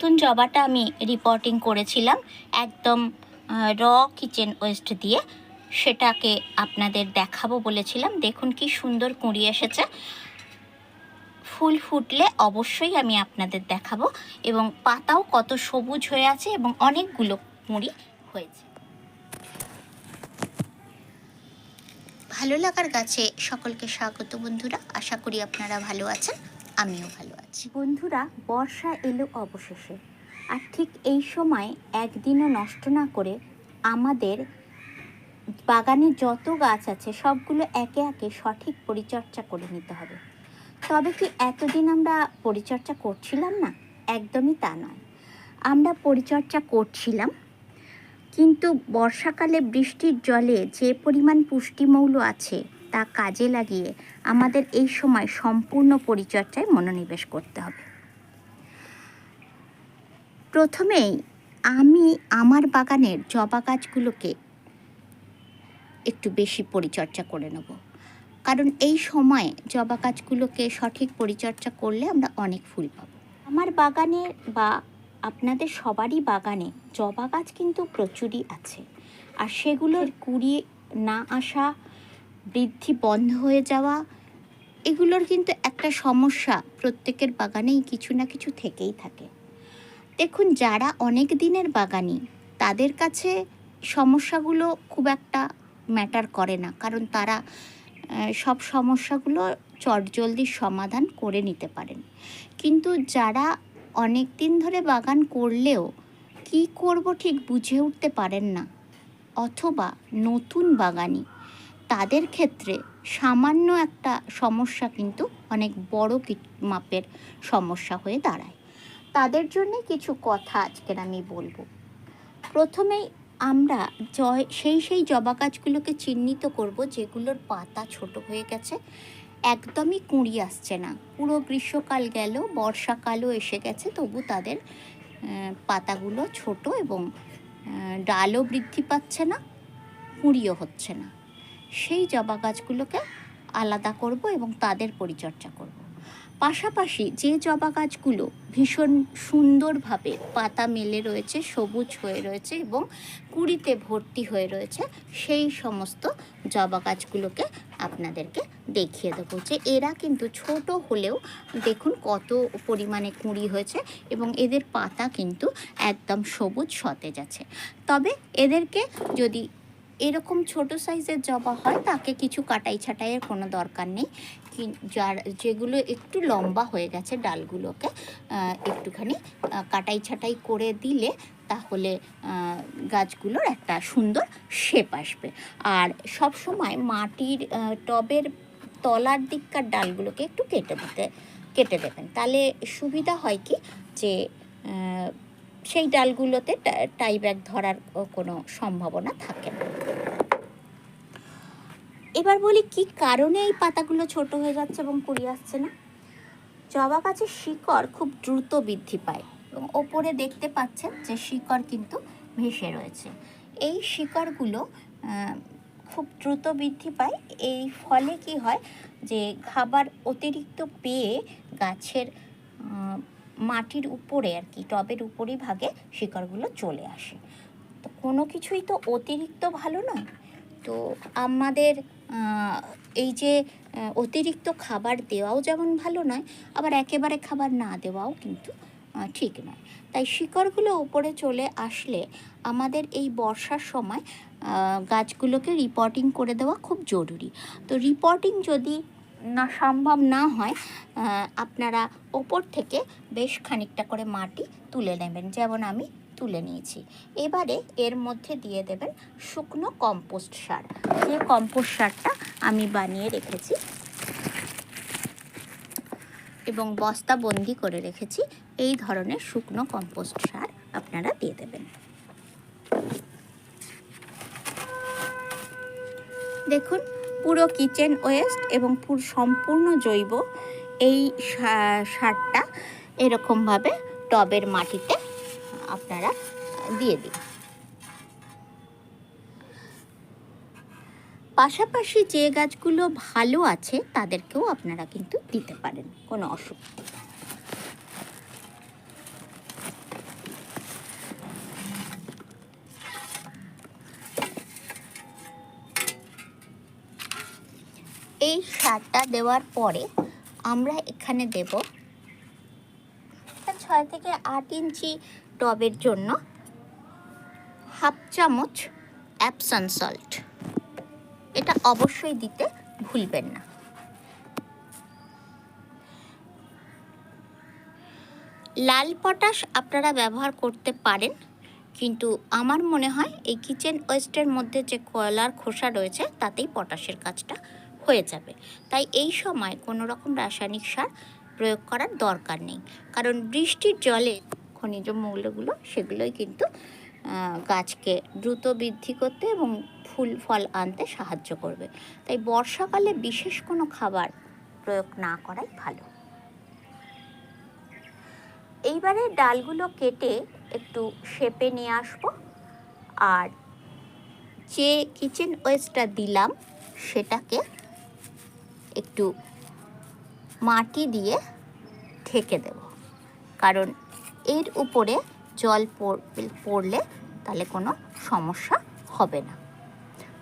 নতুন জবাটা আমি রিপোর্টিং করেছিলাম একদম র কিচেন ওয়েস্ট দিয়ে। সেটাকে আপনাদের দেখাবো বলেছিলাম। দেখুন কি সুন্দর কুঁড়ি এসেছে। ফুল ফুটলে অবশ্যই আমি আপনাদের দেখাবো। এবং পাতাও কত সবুজ হয়ে আছে এবং অনেকগুলো কুঁড়ি হয়েছে। ভালো লাগার গাছে সকলকে স্বাগত বন্ধুরা। আশা করি আপনারা ভালো আছেন। আমিও ভালো। বন্ধুরা, বর্ষা এলো অবশেষে। আর ঠিক এই সময় একদিনও নষ্ট না করে আমাদের বাগানে যত গাছ আছে, সবগুলো একে একে সঠিক পরিচর্যা করে নিতে হবে। তবে কি এতদিন আমরা পরিচর্যা করছিলাম না? একদমই তা নয়। আমরা পরিচর্যা করছিলাম, কিন্তু বর্ষাকালে বৃষ্টির জলে যে পরিমাণ পুষ্টিমৌল আছে তা কাজে লাগিয়ে আমাদের এই সময় সম্পূর্ণ পরিচর্যায় মনোনিবেশ করতে হবে। প্রথমেই আমি আমার বাগানের জবা গাছগুলোকে একটু বেশি পরিচর্যা করে নেব। কারণ এই সময় জবা গাছগুলোকে সঠিক পরিচর্যা করলে আমরা অনেক ফুল পাব। আমার বাগানে বা আপনাদের সবারই বাগানে জবা গাছ কিন্তু প্রচুরই আছে। আর সেগুলোর কুড়ি না আসা বৃদ্ধি বন্ধ হয়ে যাওয়া, এগুলোর কিন্তু একটা সমস্যা প্রত্যেকের বাগানেই কিছু না কিছু থেকেই থাকে। দেখুন, যারা অনেক দিনের বাগানি, তাদের কাছে সমস্যাগুলো খুব একটা ম্যাটার করে না। কারণ তারা সব সমস্যাগুলো চটজলদি সমাধান করে নিতে পারেন। কিন্তু যারা অনেক দিন ধরে বাগান করলেও কি করব ঠিক বুঝে উঠতে পারেন না। অথবা নতুন বাগানি তাদের ক্ষেত্রে সামান্য একটা সমস্যা কিন্তু অনেক বড় মাপের সমস্যা হয়ে দাঁড়ায়। তাদের জন্য কিছু কথা আজকের আমি বলব। প্রথমেই আমরা জয়, সেই সেই জবা গাছগুলোকে চিহ্নিত করব যেগুলোর পাতা ছোট হয়ে গেছে, একদমই কুঁড়ি আসছে না। পুরো গ্রীষ্মকাল গেল, বর্ষাকালও এসে গেছে, তবু তাদের পাতাগুলো ছোট এবং ডালও বৃদ্ধি পাচ্ছে না, কুঁড়িও হচ্ছে না। সেই জবা গাছগুলোকে আলাদা করব এবং তাদের পরিচর্যা করব। পাশাপাশি যে জবা গাছগুলো ভীষণ সুন্দরভাবে পাতা মেলে রয়েছে, সবুজ হয়ে রয়েছে এবং কুড়িতে ভর্তি হয়ে রয়েছে, সেই সমস্ত জবা গাছগুলোকে আপনাদেরকে দেখিয়ে দেবো যে এরা কিন্তু ছোট হলেও দেখুন কত পরিমাণে কুঁড়ি হয়েছে এবং এদের পাতা কিন্তু একদম সবুজ সতেজ আছে। তবে এদেরকে যদি এরকম ছোট সাইজের জবা হয়, তাকে কিছু কাটাই ছাটাইয়ের কোনো দরকার নেই। যার, যেগুলো একটু লম্বা হয়ে গেছে ডালগুলোকে একটুখানি কাটাই ছাটাই করে দিলে তাহলে গাছগুলোর একটা সুন্দর শেপ আসবে। আর সব সময় মাটির টবের তলার দিককার ডালগুলোকে একটু কেটে দিতে, কেটে দেবেন। তাহলে সুবিধা হয় কি? যে সেই ডালগুলোতে টাই ব্যাগ ধরার কোনো সম্ভাবনা থাকে না। এবার বলি কি কারণে এই পাতাগুলো ছোট হয়ে যাচ্ছে এবং কুড়ি আসছে না? জবা গাছের শিকড় খুব দ্রুত বৃদ্ধি পায় এবং ওপরে দেখতে পাচ্ছেন যে শিকড় কিন্তু ভেসে রয়েছে। এই শিকড়গুলো খুব দ্রুত বৃদ্ধি পায়। এই ফলে কি হয় যে খাবার অতিরিক্ত পেয়ে গাছের মাটির উপরে আর কি, টবের উপরই ভাগে শিকড়গুলো চলে আসে। তো কোনো কিছুই তো অতিরিক্ত ভালো নয়। তো আমাদের এই যে অতিরিক্ত খাবার দেওয়াও যেমন ভালো নয়, আবার একেবারে খাবার না দেওয়াও কিন্তু ঠিক নয়। তাই শিকড়গুলো উপরে চলে আসলে আমাদের এই বর্ষার সময় গাছগুলোকে রিপোর্টিং করে দেওয়া খুব জরুরি। তো রিপোর্টিং যদি না সম্ভব না হয় আপনারা ওপর থেকে বেশ খানিকটা করে মাটি তুলে নেবেন, যেমন আমি তুলে নিয়েছি। এবারে এর মধ্যে দিয়ে দেবেন শুকনো কম্পোস্ট সার। যে কম্পোস্ট সারটা আমি বানিয়ে রেখেছি এবং বস্তা বন্দি করে রেখেছি, এই ধরনের শুকনো কম্পোস্ট সার আপনারা দিয়ে দেবেন। দেখুন পুরো কিচেন ওয়েস্ট এবং পুরো, সম্পূর্ণ জৈব এই সারটা এরকমভাবে টবের মাটিতে আপনারা দিয়ে দিন। পাশাপাশি যে গাছগুলো ভালো আছে তাদেরকেও আপনারা কিন্তু দিতে পারেন, কোনো অসুবিধা এই সারটা দেওয়ার পরে আমরা এখানে দেব ছয় থেকে আট ইঞ্চি টবের জন্য হাফ চামচ অ্যাপসান সল্ট এটা অবশ্যই দিতে ভুলবেন না। লাল পটাশ আপনারা ব্যবহার করতে পারেন, কিন্তু আমার মনে হয় এই কিচেন ওয়েস্টের মধ্যে যে কয়লার খোসা রয়েছে, তাতেই পটাশের কাজটা হয়ে যাবে। তাই এই সময় কোনো রকম রাসায়নিক সার প্রয়োগ করার দরকার নেই। কারণ বৃষ্টির জলে খনিজ মৌলগুলো সেগুলোই কিন্তু গাছকে দ্রুত বৃদ্ধি করতে এবং ফুল, ফল আনতে সাহায্য করবে। তাই বর্ষাকালে বিশেষ কোনো খাবার প্রয়োগ না করাই ভালো। এইবারে ডালগুলো কেটে একটু শেপে নিয়ে আসব। আর যে কিচেন ওয়েস্টটা দিলাম, সেটাকে একটু মাটি দিয়ে ঢেকে দেব। কারণ এর উপরে জল পড়- পড়লে তাহলে কোনো সমস্যা হবে না।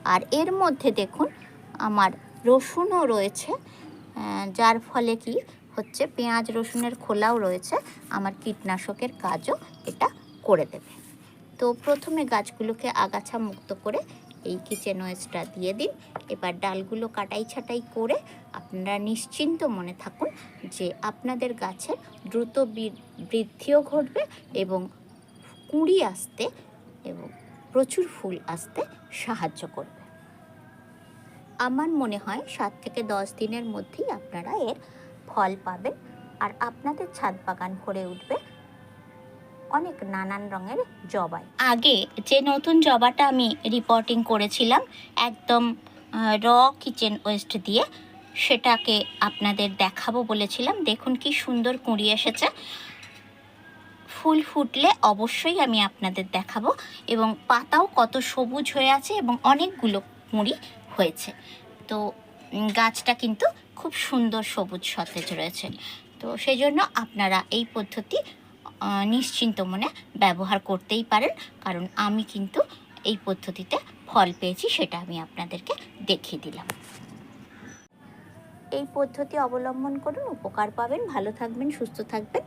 আর এর মধ্যে দেখুন আমার রসুনও রয়েছে যার ফলে কি হচ্ছে পেঁয়াজ রসুনের খোলাও রয়েছে, আমার কীটনাশকের কাজও এটা করে দেবে। তো প্রথমে গাছগুলোকে আগাছা মুক্ত করে এই কিচেন ওয়েস্টটা দিয়ে দিন। এবার ডালগুলো কাটাই ছাটাই করে আপনারা নিশ্চিন্ত মনে থাকুন যে আপনাদের গাছের দ্রুত বৃদ্ধিও ঘটবে এবং কুঁড়ি আসতে এবং প্রচুর ফুল আসতে সাহায্য করবে। আমার মনে হয় সাত থেকে দশ দিনের মধ্যেই আপনারা এর ফল পাবেন। আর আপনাদের ছাদ বাগান ভরে উঠবে অনেক নানান রঙের জবাই। আগে যে নতুন জবাটা আমি রিপোর্টিং করেছিলাম, একদম র কিচেন ওয়েস্ট দিয়ে, সেটাকে আপনাদের দেখাবো বলেছিলাম। দেখুন কি সুন্দর কুঁড়ি এসেছে। ফুল ফুটলে অবশ্যই আমি আপনাদের দেখাবো। এবং পাতাও কত সবুজ হয়ে আছে এবং অনেকগুলো কুঁড়ি হয়েছে। তো গাছটা কিন্তু খুব সুন্দর সবুজ সতেজ রয়েছে। তো সেই জন্য আপনারা এই পদ্ধতি নিশ্চিন্ত মনে ব্যবহার করতেই পারেন। কারণ আমি কিন্তু এই পদ্ধতিতে ফল পেয়েছি, সেটা আমি আপনাদেরকে দেখিয়ে দিলাম। এই পদ্ধতি অবলম্বন করুন, উপকার পাবেন। ভালো থাকবেন, সুস্থ থাকবেন।